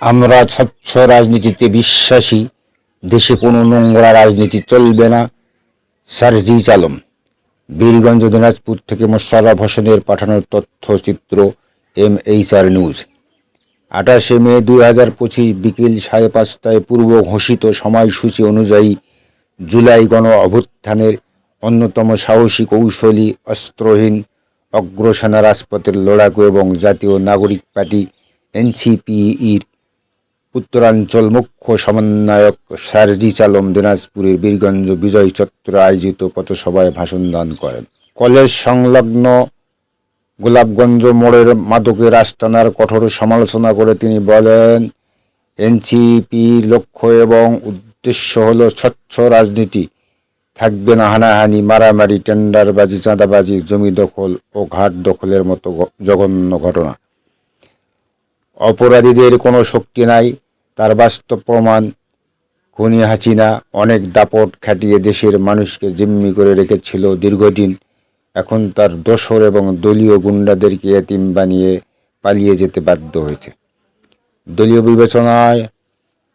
আমরা স্বচ্ছ রাজনীতিতে বিশ্বাসী, দেশে কোনো নোংরা রাজনীতি চলবে না। সারজি চালম বীরগঞ্জ, দিনাজপুর থেকে মোশাররফ হোসেনের পাঠানোর তথ্যচিত্র এম এইচ আর নিউজ। আঠাশে মে দুই হাজার পঁচিশ বিকেল সাড়ে পাঁচটায় পূর্ব ঘোষিত সময়সূচি অনুযায়ী জুলাই গণ অভ্যুত্থানের অন্যতম সাহসী কৌশলী অস্ত্রহীন অগ্রসেনা রাজপথের লড়াকু এবং জাতীয় নাগরিক পার্টি এনসিপিইর উত্তরাঞ্চল মুখ্য সমন্বয়ক সারজি চালম দিনাজপুরের বীরগঞ্জ বিজয় চত্বরে আয়োজিত পথসভায় ভাষণ দান করেন। কলেজ সংলগ্ন গোলাপগঞ্জ মোড়ের মাদকের আস্তানার কঠোর সমালোচনা করে তিনি বলেন এনসিপির লক্ষ্য এবং উদ্দেশ্য হলো স্বচ্ছ রাজনীতি। থাকবে না হানাহানি, মারামারি, টেন্ডারবাজি, চাঁদাবাজি, জমি দখল ও ঘাট দখলের মতো জঘন্য ঘটনা। অপরাধীদের কোনো শক্তি নাই। তার বাস্তব প্রমাণ খুনি হাসিনা অনেক দাপট খাটিয়ে দেশের মানুষকে জিম্মি করে রেখেছিল দীর্ঘদিন। এখন তার দোসর এবং দলীয় গুন্ডাদেরকে এতিম বানিয়ে পালিয়ে যেতে বাধ্য হয়েছে। দলীয় বিবেচনায়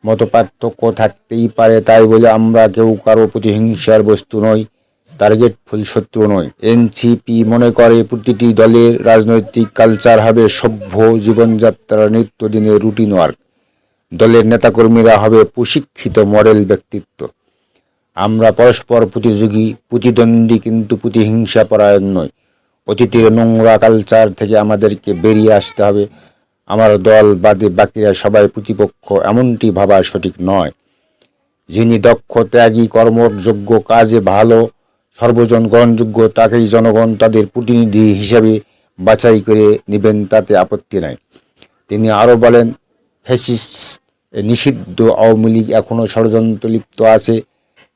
মতো পার্থক্য থাকতেই পারে তাই বলে আমরা কেউ কারও প্রতি হিংসার বস্তু নই, টার্গেট ফুল শত্রু নয় এনসিপি মনে করে প্রতিটি দলের রাজনৈতিক কালচার হবে সভ্য জীবনযাত্রার নিত্যদিনের রুটিন ওয়ার্ক। দলের নেতাকর্মীরা হবে প্রশিক্ষিত মডেল ব্যক্তিত্ব। আমরা পরস্পর প্রতিযোগী, প্রতিদ্বন্দ্বী কিন্তু প্রতিহিংসা পরায়ণ নয় অতীতের নোংরা কালচার থেকে আমাদেরকে বেরিয়ে আসতে হবে। আমার দল বাদে বাকিরা সবাই প্রতিপক্ষ, এমনটি ভাবা সঠিক নয়। যিনি দক্ষ, ত্যাগী, কর্মযোগ্য, কাজে ভালো সর্বজন গ্রহণযোগ্য তাকেই জনগণ তাদের প্রতিনিধি হিসাবে বাছাই করে নেবেন, তাতে আপত্তি নাই। তিনি আরও বলেন ফ্যাসিস্ট নিষিদ্ধ আওয়ামী লীগ এখনও ষড়যন্ত্র লিপ্ত আছে।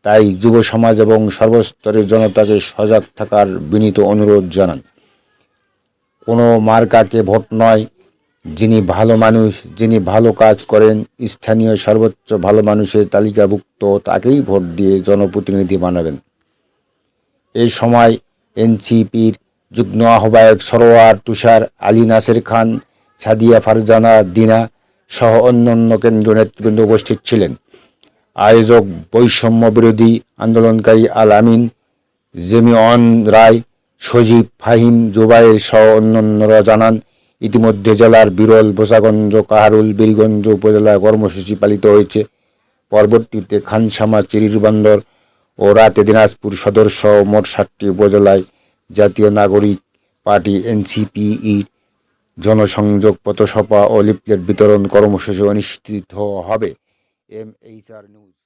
তাই যুব সমাজ এবং সর্বস্তরের জনতাকে সজাগ থাকার বিনীত অনুরোধ জানান। কোনো মার্কাকে ভোট নয়। যিনি ভালো মানুষ, যিনি ভালো কাজ করেন, স্থানীয় সর্বোচ্চ ভালো মানুষের তালিকাভুক্ত, তাকেই ভোট দিয়ে জনপ্রতিনিধি বানাবেন। এই সময় এনসিপির যুগ্ম আহ্বায়ক সরোয়ার তুষার, আলী নাসের খান, সাদিয়া ফারজানা, দিনা সহ অন্যান্য কেন্দ্রীয় নেতৃবৃন্দ উপস্থিত ছিলেন। আয়োজক বৈষম্য বিরোধী আন্দোলনকারী আল আমিন জেমিয়ন রায়, সজীব ফাহিম জুবাইর সহ অন্যান্যরা জানান, ইতিমধ্যে জেলার বিরল বোসাগঞ্জ, কাহারুল, বীরগঞ্জ উপজেলায় কর্মসূচি পালিত হয়েছে। পরবর্তীতে খানসামা চিরিরবন্দর ও রাতে দিনাজপুর সদর সহ মোট ষাটটি উপজেলায় জাতীয় নাগরিক পার্টি, এনসিপিইর জনসংযোগ পথসভা ও লিফলেট বিতরণ কর্মসূচি অনুষ্ঠিত হবে। M H R news.